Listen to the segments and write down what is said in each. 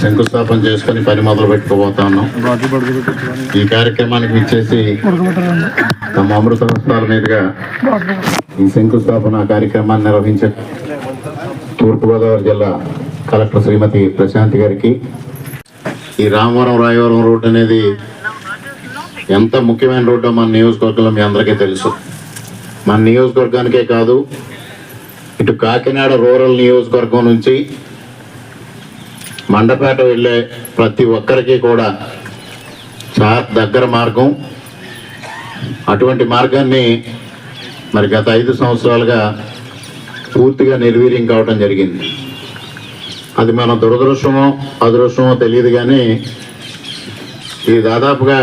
శంకుస్థాపన చేసుకొని పని మొదలు పెట్టుకోబోతా ఉన్నాం. ఈ కార్యక్రమానికి ఇచ్చేసి తమ అమృత హస్తాల మీదుగా ఈ శంకుస్థాపన కార్యక్రమాన్ని నిర్వహించే తూర్పుగోదావరి జిల్లా కలెక్టర్ శ్రీమతి ప్రశాంతి గారికి. ఈ రామవరం రాయవరం రోడ్ అనేది ఎంత ముఖ్యమైన రోడ్డో మన నియోజకవర్గంలో మీ అందరికీ తెలుసు. మన నియోజకవర్గానికే కాదు ఇటు కాకినాడ రూరల్ నియోజకవర్గం నుంచి మండపేట వెళ్ళే ప్రతి ఒక్కరికి కూడా చాలా దగ్గర మార్గం. అటువంటి మార్గాన్ని మరి గత ఐదు సంవత్సరాలుగా పూర్తిగా నిర్వీర్యం కావడం జరిగింది. అది మన దురదృష్టమో అదృష్టమో తెలియదు కానీ ఇది దాదాపుగా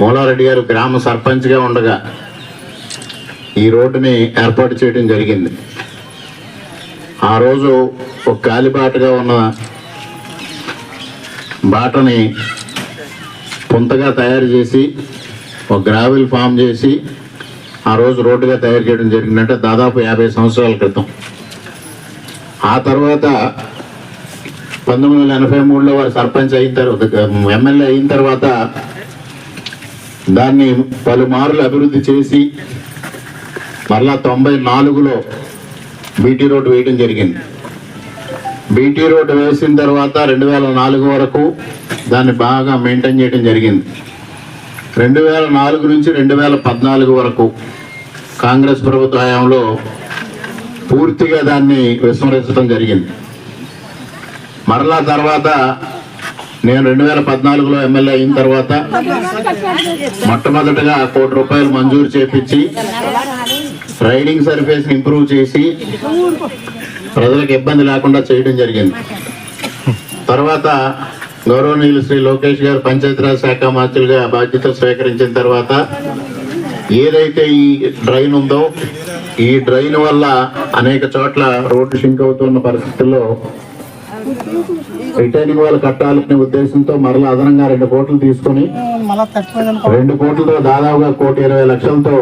మూలారెడ్డి గారు గ్రామ సర్పంచ్గా ఉండగా ఈ రోడ్డుని ఏర్పాటు చేయడం జరిగింది. ఆ రోజు ఒక కాలిబాటగా ఉన్న బాటని పుంతగా తయారు చేసి ఒక గ్రావెల్ ఫామ్ చేసి ఆ రోజు రోడ్డుగా తయారు చేయడం జరిగిందంటే దాదాపు యాభై సంవత్సరాల క్రితం. ఆ తర్వాత పంతొమ్మిది వందల ఎనభై మూడులో వారు సర్పంచ్ అయిన తర్వాత ఎమ్మెల్యే అయిన తర్వాత దాన్ని పలుమార్లు అభివృద్ధి చేసి మరలా తొంభై నాలుగులో బీటీ రోడ్డు వేయడం జరిగింది. బీటీ రోడ్ వేసిన తర్వాత రెండు వేల నాలుగు వరకు దాన్ని బాగా మెయింటైన్ చేయడం జరిగింది. రెండు వేల నాలుగు నుంచి రెండు వేల పద్నాలుగు వరకు కాంగ్రెస్ ప్రభుత్వ హయాంలో పూర్తిగా దాన్ని విస్మరించడం జరిగింది. మరలా తర్వాత నేను రెండు వేల పద్నాలుగులో ఎమ్మెల్యే అయిన తర్వాత మొట్టమొదటగా కోటి రూపాయలు మంజూరు చేపించి రైడింగ్ సర్ఫేస్ ఇంప్రూవ్ చేసి ప్రజలకు ఇబ్బంది లేకుండా చేయడం జరిగింది. తర్వాత గౌరవనీయులు శ్రీ లోకేష్ గారు పంచాయతీరాజ్ శాఖ మంత్రులుగా బాధ్యతలు స్వీకరించిన తర్వాత ఏదైతే ఈ డ్రైన్ ఉందో ఈ డ్రైన్ వల్ల అనేక చోట్ల రోడ్డు షింక్ అవుతున్న పరిస్థితుల్లో రిటైనింగ్ వాళ్ళు కట్టాలనే ఉద్దేశంతో మరలా అదనంగా రెండు కోట్లు తీసుకొని రెండు కోట్లతో దాదాపుగా కోటి ఇరవై లక్షలతో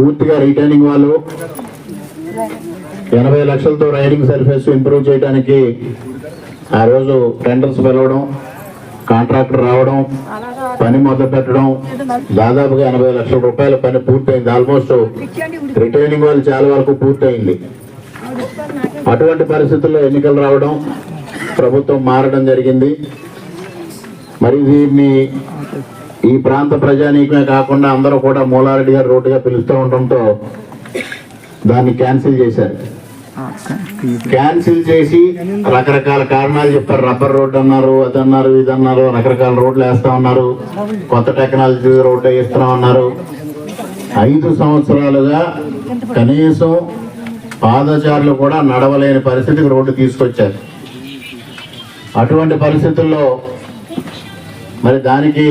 పూర్తిగా రిటర్నింగ్ వాళ్ళు. ఎనభై లక్షలతో రైడింగ్ సర్ఫేస్ ఇంప్రూవ్ చేయడానికి ఆ రోజు టెండర్స్ పిలవడం కాంట్రాక్టర్ రావడం పని మొదలు పెట్టడం దాదాపుగా ఎనభై లక్షల రూపాయల పని పూర్తయింది. ఆల్మోస్ట్ రిటైనింగ్ వాళ్ళు చాలా వరకు పూర్తయింది. అటువంటి పరిస్థితుల్లో ఎన్నికలు రావడం ప్రభుత్వం మారడం జరిగింది. మరి దీన్ని ఈ ప్రాంత ప్రజానీకమే కాకుండా అందరూ కూడా మూలారెడ్డి గారు రోడ్డుగా పిలుస్తూ ఉండటంతో దాన్ని క్యాన్సిల్ చేశారు. క్యాన్సిల్ చేసి రకరకాల కారణాలు చెప్పారు. రబ్బర్ రోడ్డు అన్నారు అది అన్నారు ఇది అన్నారు రకరకాల రోడ్లు వేస్తా ఉన్నారు. కొత్త టెక్నాలజీ రోడ్డు వేస్తున్నాం అన్నారు ఐదు సంవత్సరాలుగా కనీసం పాదచారులు కూడా నడవలేని పరిస్థితికి రోడ్డు తీసుకొచ్చారు. అటువంటి పరిస్థితుల్లో మరి దానికి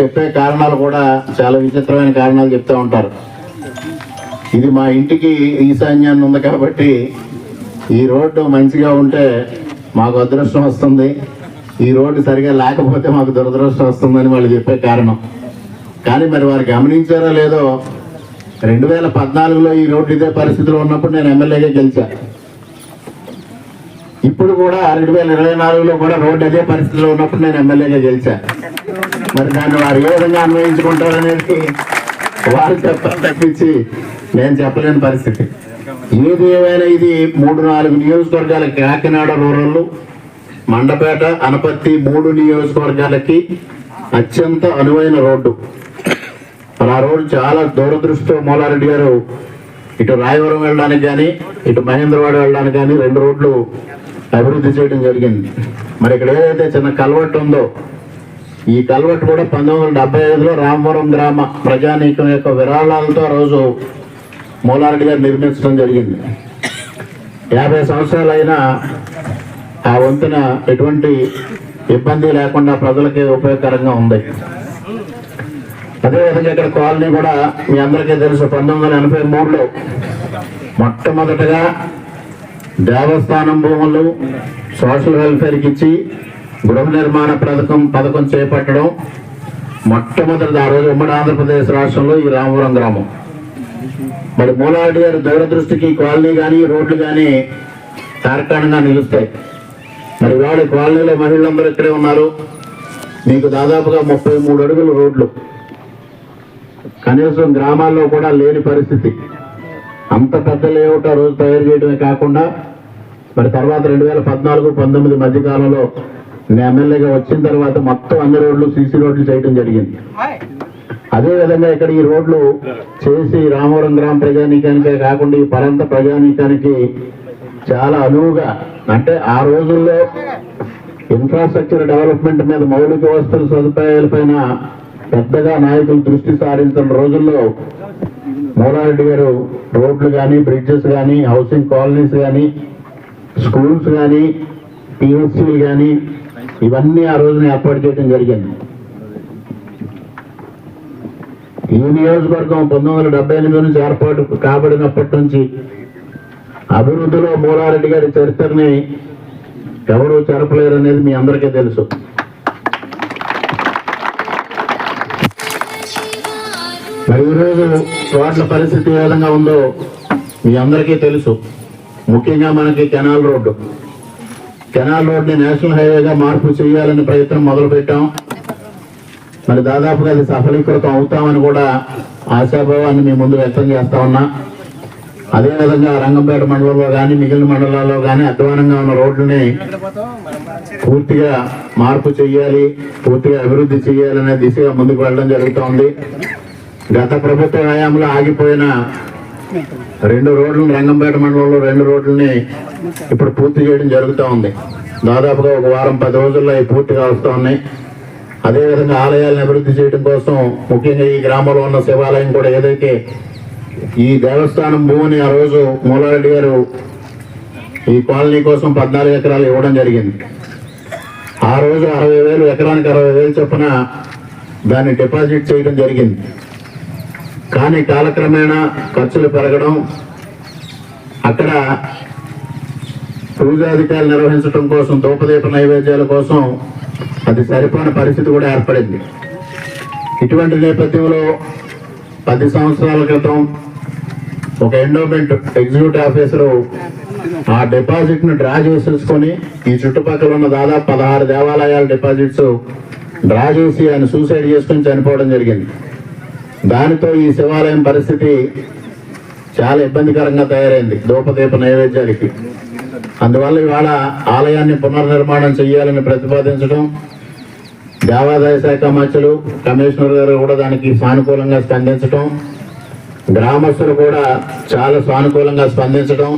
చెప్పే కారణాలు కూడా చాలా విచిత్రమైన కారణాలు చెప్తూ ఉంటారు. ఇది మా ఇంటికి ఈశాన్యాన్ని ఉంది కాబట్టి ఈ రోడ్డు మంచిగా ఉంటే మాకు అదృష్టం వస్తుంది. ఈ రోడ్డు సరిగా లేకపోతే మాకు దురదృష్టం వస్తుందని వాళ్ళు చెప్పే కారణం. కానీ మరి వారు గమనించారో లేదో రెండు వేల పద్నాలుగులో ఈ రోడ్డు ఇదే పరిస్థితిలో ఉన్నప్పుడు నేను ఎమ్మెల్యేగా గెలిచా. ఇప్పుడు కూడా రెండు వేల ఇరవై నాలుగులో కూడా రోడ్డు అదే పరిస్థితిలో ఉన్నప్పుడు నేను ఎమ్మెల్యేగా గెలిచా. మరి దాన్ని వారు ఏ విధంగా అన్వయించుకుంటారనేది వారు చెప్పాలి తప్పించి నేను చెప్పలేని పరిస్థితి. ఏది ఏమైనా ఇది మూడు నాలుగు నియోజకవర్గాల కాకినాడ రూరల్ మండపేట అనపత్తి మూడు నియోజకవర్గాలకి అత్యంత అనువైన రోడ్డు. మరి ఆ రోడ్డు చాలా దూరదృష్టితో మోలారెడ్డి గారు ఇటు రాయవరం వెళ్ళడానికి కానీ ఇటు మహేంద్రవాడ వెళ్ళడానికి కానీ రెండు రోడ్లు అభివృద్ధి చేయడం జరిగింది. మరి ఇక్కడ ఏదైతే చిన్న కల్వట్టు ఉందో ఈ కల్వట్టు కూడా పంతొమ్మిది వందల డెబ్బై ఐదులో రామవరం గ్రామ ప్రజానీకం యొక్క విరాళాలతో రోజు మూలారెడ్డి గారు నిర్మించడం జరిగింది. యాభై సంవత్సరాలైనా ఆ వంతున ఎటువంటి ఇబ్బంది లేకుండా ప్రజలకి ఉపయోగకరంగా ఉంది. అదేవిధంగా ఇక్కడ కాలనీ కూడా మీ అందరికీ తెలుసు పంతొమ్మిది వందల ఎనభై మూడులో మొట్టమొదటగా దేవస్థానం భూములు సోషల్ వెల్ఫేర్కి ఇచ్చి గృహ నిర్మాణ పథకం పథకం చేపట్టడం మొట్టమొదటి ఆ రోజు ఉమ్మడి ఆంధ్రప్రదేశ్ రాష్ట్రంలో ఈ రామవరం గ్రామం. మరి మూలారెడ్డి గారి దూరదృష్టికి కాలనీ కానీ రోడ్లు కానీ తార్కాణంగా నిలుస్తాయి. మరి వాడి కాలనీలో మహిళలందరూ ఇక్కడే ఉన్నారు. మీకు దాదాపుగా ముప్పై మూడు అడుగులు రోడ్లు. కనీసం గ్రామాల్లో కూడా లేని పరిస్థితి. అంత పెద్ద లేఅవుట్ ఆ రోజు తయారు చేయడమే కాకుండా మరి తర్వాత రెండు వేల పద్నాలుగు పంతొమ్మిది మధ్య కాలంలో నేను ఎమ్మెల్యేగా వచ్చిన తర్వాత మొత్తం అన్ని రోడ్లు సీసీ రోడ్లు చేయడం జరిగింది. అదే విధంగా ఇక్కడ ఈ రోడ్లు చేసి రామవరం గ్రామ ప్రజానీకానికే కాకుండా ఈ పరంత ప్రజానీకానికి చాలా అనువుగా అంటే ఆ రోజుల్లో ఇన్ఫ్రాస్ట్రక్చర్ డెవలప్మెంట్ మీద మౌలిక వసతుల సదుపాయాలపైన పెద్దగా నాయకులు దృష్టి సారించిన రోజుల్లో మూలారెడ్డి గారు రోడ్లు కానీ బ్రిడ్జెస్ కానీ హౌసింగ్ కాలనీస్ కానీ స్కూల్స్ కానీ పిహెచ్సీలు కానీ ఇవన్నీ ఆ రోజున ఏర్పాటు చేయడం జరిగింది. ఈ నియోజకవర్గం పంతొమ్మిది వందల డెబ్బై ఎనిమిది నుంచి ఏర్పాటు కాబడినప్పటి నుంచి అభివృద్ధిలో మూలారెడ్డి గారి చరిత్రని ఎవరు చెరపలేరు అనేది మీ అందరికీ తెలుసు. మరి ఈరోజు రోడ్ల పరిస్థితి ఏ విధంగా ఉందో మీ అందరికీ తెలుసు. ముఖ్యంగా మనకి కెనాల్ రోడ్డు. కెనాల్ రోడ్ని నేషనల్ హైవేగా మార్పు చేయాలనే ప్రయత్నం మొదలు పెట్టాం మరి దాదాపుగా అది సఫలీకృతం అవుతామని కూడా ఆశాభావాన్ని మీ ముందు వ్యక్తం చేస్తా ఉన్నా. అదేవిధంగా రంగంపేట మండలంలో కానీ మిగిలిన మండలాల్లో కానీ అధ్వానంగా ఉన్న రోడ్లని పూర్తిగా మార్పు చేయాలి పూర్తిగా అభివృద్ధి చేయాలనే దిశగా ముందుకు వెళ్ళడం జరుగుతోంది. గత ప్రభుత్వ హయాంలో ఆగిపోయిన రెండు రోడ్లు రంగంపేట మండలంలో రెండు రోడ్లని ఇప్పుడు పూర్తి చేయడం జరుగుతూ ఉంది. దాదాపుగా ఒక వారం పది రోజుల్లో అవి పూర్తిగా వస్తూ ఉన్నాయి. అదేవిధంగా ఆలయాలను అభివృద్ధి చేయడం కోసం ముఖ్యంగా ఈ గ్రామంలో ఉన్న శివాలయం కూడా ఏదైతే ఈ దేవస్థానం భూమిని ఆ రోజు మూలారెడ్డి గారు ఈ కాలనీ కోసం పద్నాలుగు ఎకరాలు ఇవ్వడం జరిగింది. ఆ రోజు అరవై వేలు ఎకరానికి అరవై వేలు చొప్పున దాన్ని డిపాజిట్ చేయడం జరిగింది. కానీ కాలక్రమేణా ఖర్చులు పెరగడం అక్కడ పూజాధికారులు నిర్వహించడం కోసం దూపదీప నైవేద్యాల కోసం అది సరిపోని పరిస్థితి కూడా ఏర్పడింది. ఇటువంటి నేపథ్యంలో పది సంవత్సరాల క్రితం ఒక ఎండోమెంట్ ఎగ్జిక్యూటివ్ ఆఫీసరు ఆ డిపాజిట్ను డ్రా చేసేసుకొని ఈ చుట్టుపక్కల ఉన్న దాదాపు పదహారు దేవాలయాల డిపాజిట్స్ డ్రా చేసి ఆయన సూసైడ్ చేసుకొని చనిపోవడం జరిగింది. దానితో ఈ శివాలయం పరిస్థితి చాలా ఇబ్బందికరంగా తయారైంది. దూపదీప నైవేద్యానికి. అందువల్ల ఇవాళ ఆలయాన్ని పునర్నిర్మాణం చేయాలని ప్రతిపాదించడం దేవాదాయ శాఖ మంత్రులు కమిషనర్ గారు కూడా దానికి సానుకూలంగా స్పందించడం గ్రామస్తులు కూడా చాలా సానుకూలంగా స్పందించడం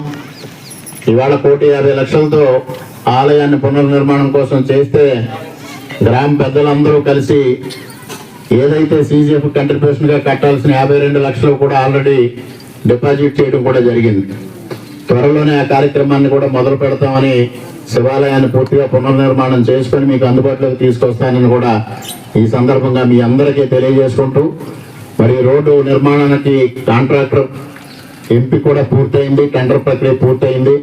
ఇవాళ కోటి యాభై లక్షలతో ఆలయాన్ని పునర్నిర్మాణం కోసం చేస్తే గ్రామ పెద్దలందరూ కలిసి ఏదైతే సీజీఎఫ్ కంట్రిబ్యూషన్గా కట్టాల్సిన యాభై రెండు లక్షలు కూడా ఆల్రెడీ డిపాజిట్ చేయడం కూడా జరిగింది. త్వరలోనే ఆ కార్యక్రమాన్ని కూడా మొదలు పెడతామని శివాలయాన్ని పూర్తిగా పునర్నిర్మాణం చేసుకొని మీకు అందుబాటులోకి తీసుకొస్తానని కూడా ఈ సందర్భంగా మీ అందరికీ తెలియజేసుకుంటూ మరి రోడ్డు నిర్మాణానికి కాంట్రాక్టర్ ఎంపీ కూడా పూర్తయింది టెండర్ ప్రక్రియ పూర్తయింది.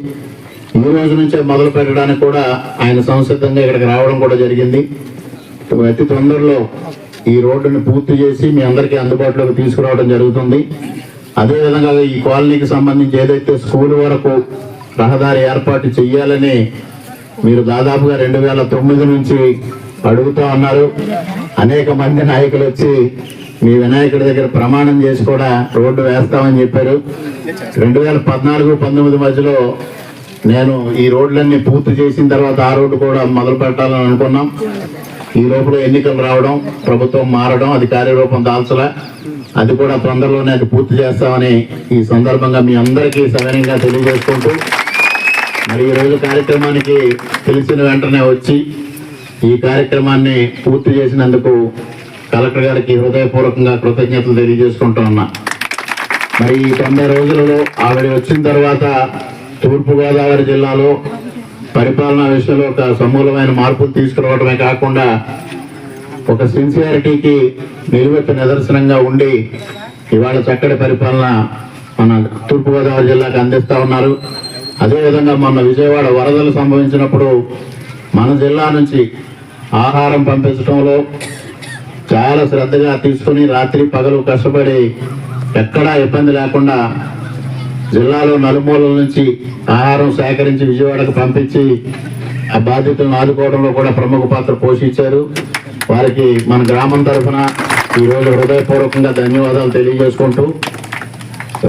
ఈ రోజు నుంచే మొదలు పెట్టడానికి కూడా ఆయన సంసిద్ధంగా ఇక్కడికి రావడం కూడా జరిగింది. అతి తొందరలో ఈ రోడ్డుని పూర్తి చేసి మీ అందరికీ అందుబాటులోకి తీసుకురావడం జరుగుతుంది. అదేవిధంగా ఈ కాలనీకి సంబంధించి ఏదైతే స్కూల్ వరకు రహదారి ఏర్పాటు చేయాలని మీరు దాదాపుగా రెండు వేల తొమ్మిది నుంచి అడుగుతూ ఉన్నారు. అనేక మంది నాయకులు వచ్చి మీ వినాయకుడి దగ్గర ప్రమాణం చేసి కూడా రోడ్డు వేస్తామని చెప్పారు. రెండు వేల పద్నాలుగు పంతొమ్మిది మధ్యలో నేను ఈ రోడ్లన్నీ పూర్తి చేసిన తర్వాత ఆ రోడ్డు కూడా మొదలు పెట్టాలని అనుకున్నాం. ఈ లోపల ఎన్నికలు రావడం ప్రభుత్వం మారడం అది కార్యరూపం దాల్చలా. అది కూడా తొందరలోనే అది పూర్తి చేస్తామని ఈ సందర్భంగా మీ అందరికీ సవినయంగా తెలియజేసుకుంటూ మరి ఈ రోజు కార్యక్రమానికి తెలిసిన వెంటనే వచ్చి ఈ కార్యక్రమాన్ని పూర్తి చేసినందుకు కలెక్టర్ గారికి హృదయపూర్వకంగా కృతజ్ఞతలు తెలియజేసుకుంటూ ఉన్నా. మరి ఈ తొంభై రోజులలో ఆవిడ వచ్చిన తర్వాత తూర్పుగోదావరి జిల్లాలో పరిపాలనా విషయంలో ఒక సమూలమైన మార్పులు తీసుకురావడమే కాకుండా ఒక సిన్సియారిటీకి నిలువెత్త నిదర్శనంగా ఉండి ఇవాళ చక్కటి పరిపాలన మన తూర్పుగోదావరి జిల్లాకు అందిస్తా ఉన్నారు. అదేవిధంగా మొన్న విజయవాడ వరదలు సంభవించినప్పుడు మన జిల్లా నుంచి ఆహారం పంపించడంలో చాలా శ్రద్ధగా తీసుకుని రాత్రి పగలు కష్టపడి ఎక్కడా ఇబ్బంది లేకుండా జిల్లాలో నలుమూలల నుంచి ఆహారం సేకరించి విజయవాడకు పంపించి ఆ బాధ్యతలను ఆదుకోవడంలో కూడా ప్రముఖ పాత్ర పోషించారు. వారికి మన గ్రామం తరఫున ఈరోజు హృదయపూర్వకంగా ధన్యవాదాలు తెలియజేసుకుంటూ